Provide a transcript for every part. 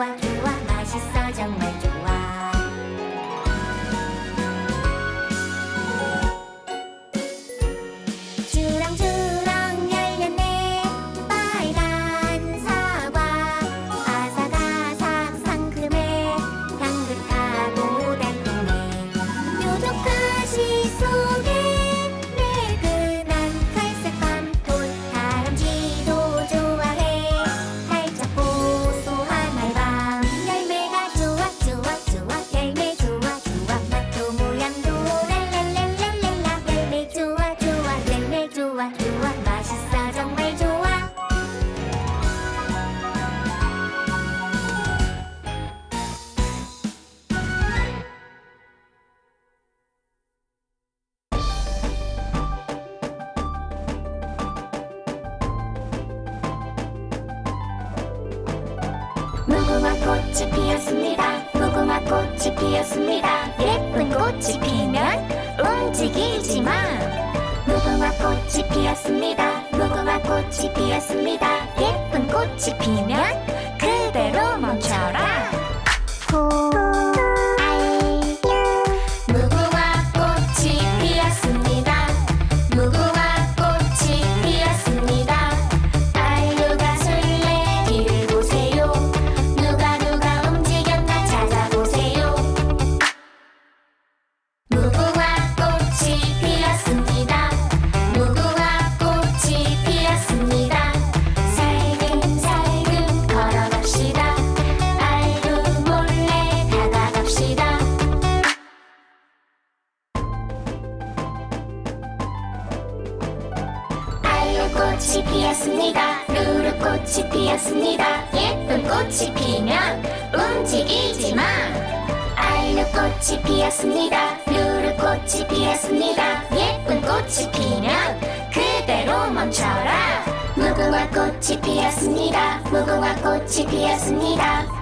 좋아 좋아 맛있어 정말 좋아. 꽃이었습니다. 예쁜 꽃이 피면 움직이지만 무궁화 꽃이 피었습니다. 무궁화 꽃이 피었습니다. 예쁜 꽃이 피면 그대로 멈춰라. 멈춰라 무궁화 꽃이 피었습니다. 무궁화 꽃이 피었습니다.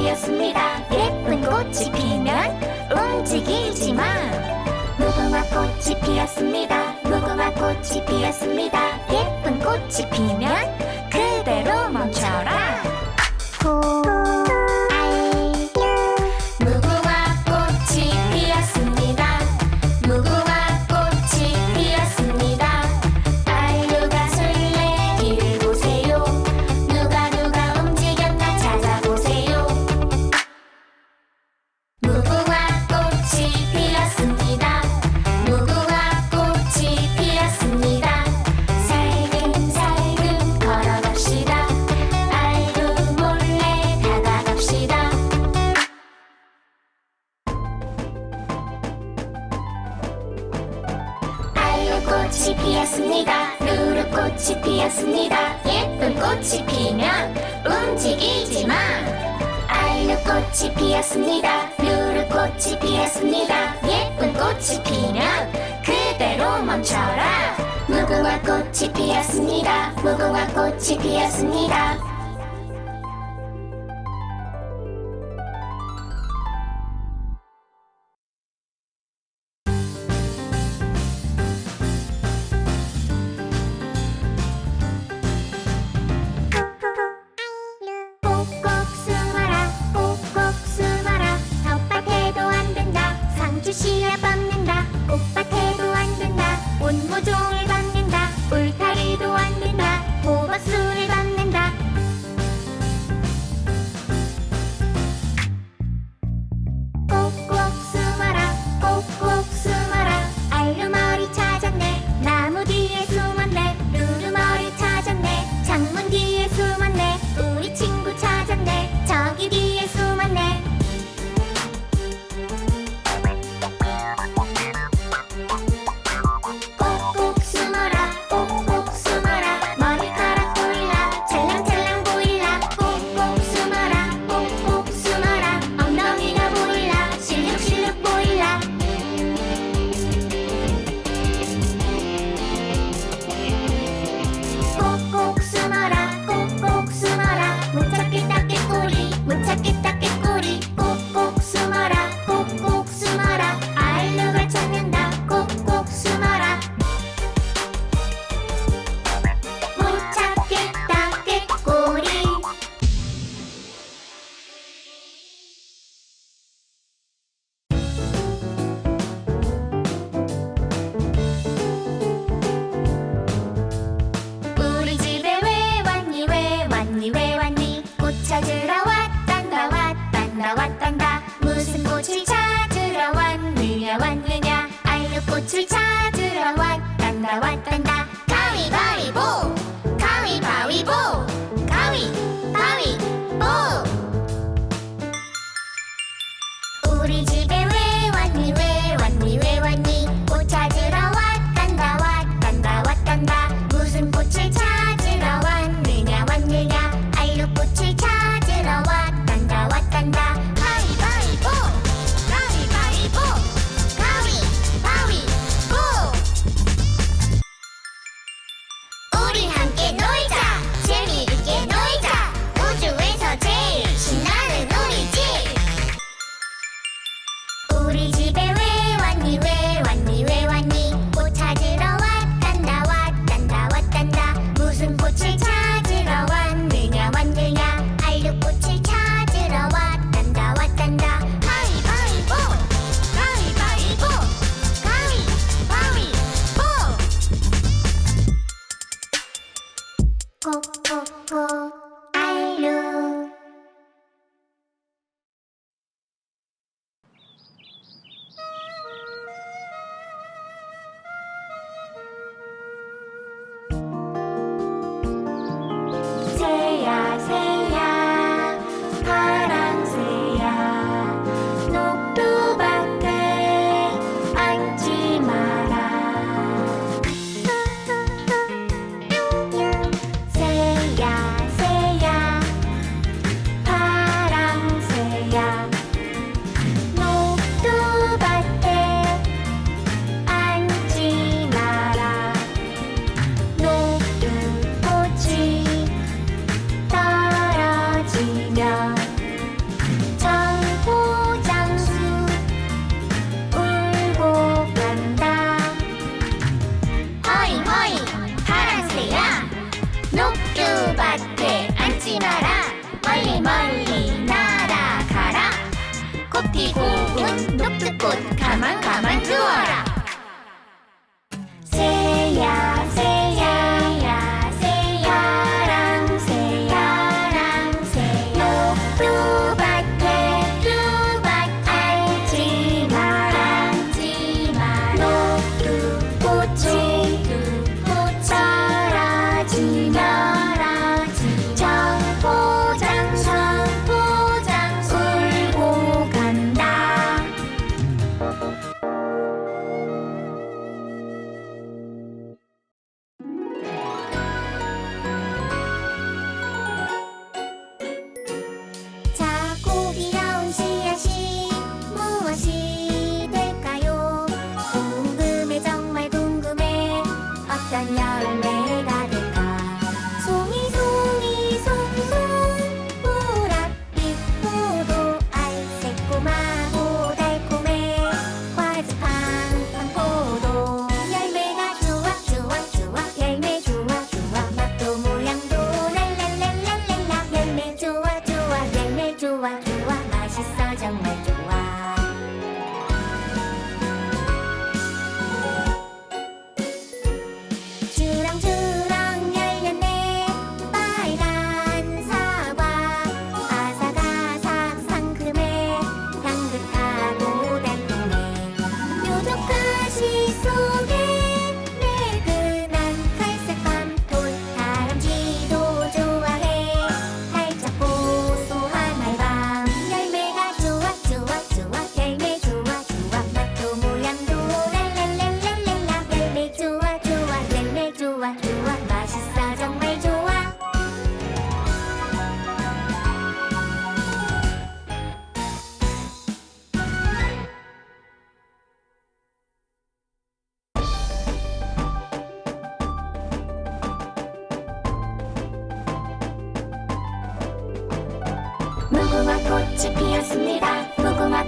꽃이었습니다. 예쁜 꽃이 피면 움직이지만 무궁화 꽃이 피었습니다. 무궁화 꽃이 피었습니다. 예쁜 꽃이 피면 꽃이 피었습니다. 예쁜 꽃이 피면 움직이지 마. 아이누 꽃이 피었습니다. 루루꽃이 피었습니다. 예쁜 꽃이 피면 그대로 멈춰라. 무궁화 꽃이 피었습니다. 무궁화 꽃이 피었습니다.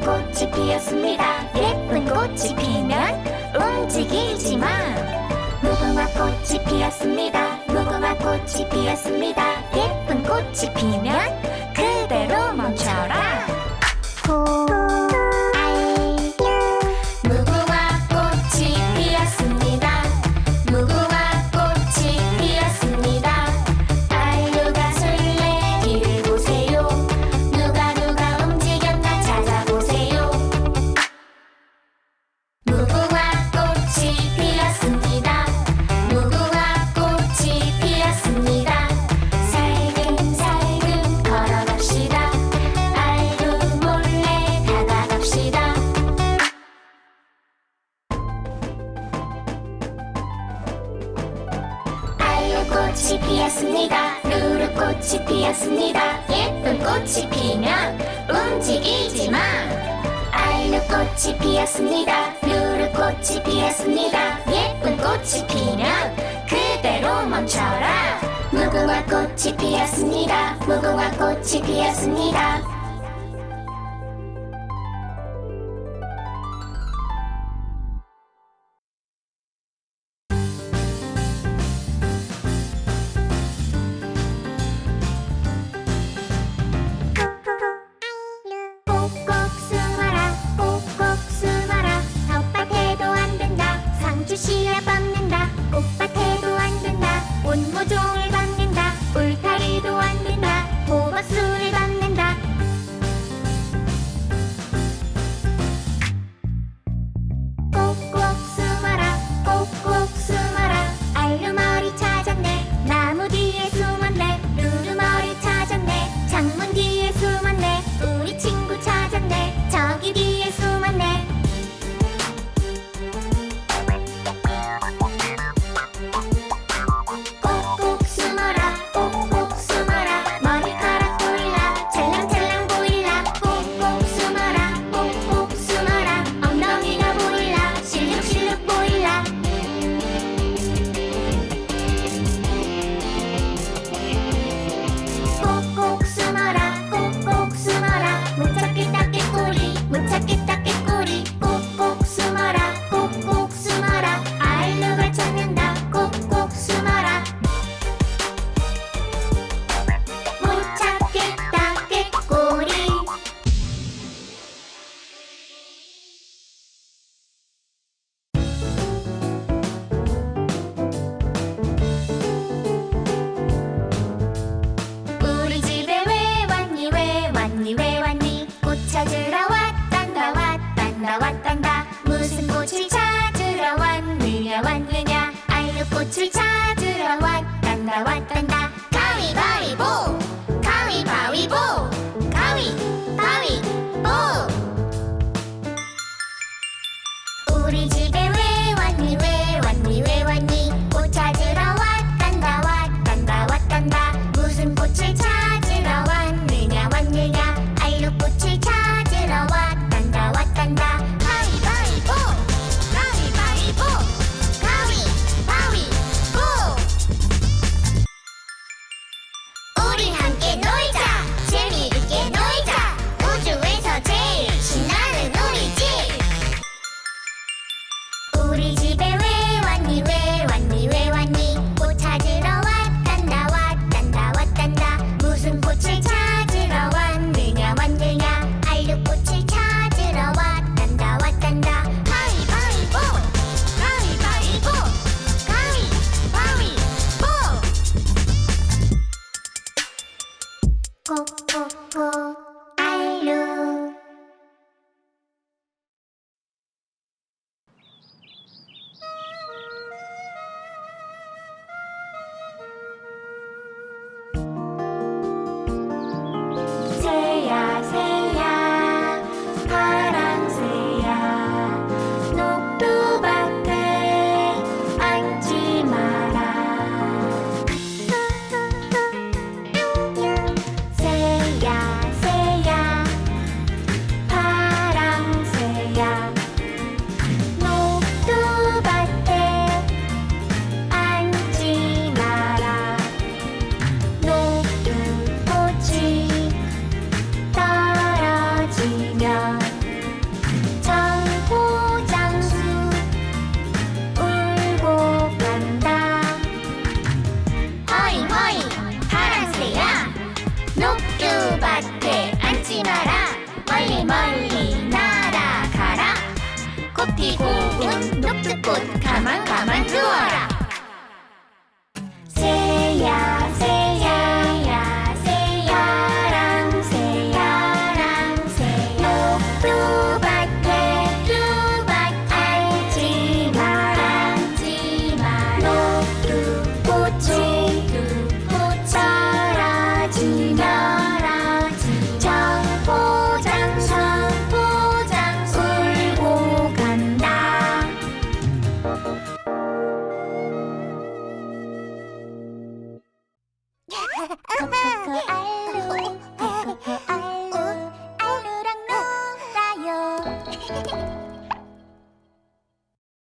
꽃이 피었습니다. 예쁜 꽃이 피면 움직이지만 무궁화 꽃이 피었습니다. 무궁화 꽃이 피었습니다. 예쁜 꽃이 피면 준비했습니다. 예쁜 꽃이 피면 그대로 멈춰라. 무궁화 꽃이 피었습니다. 무궁화 꽃이 피었습니다.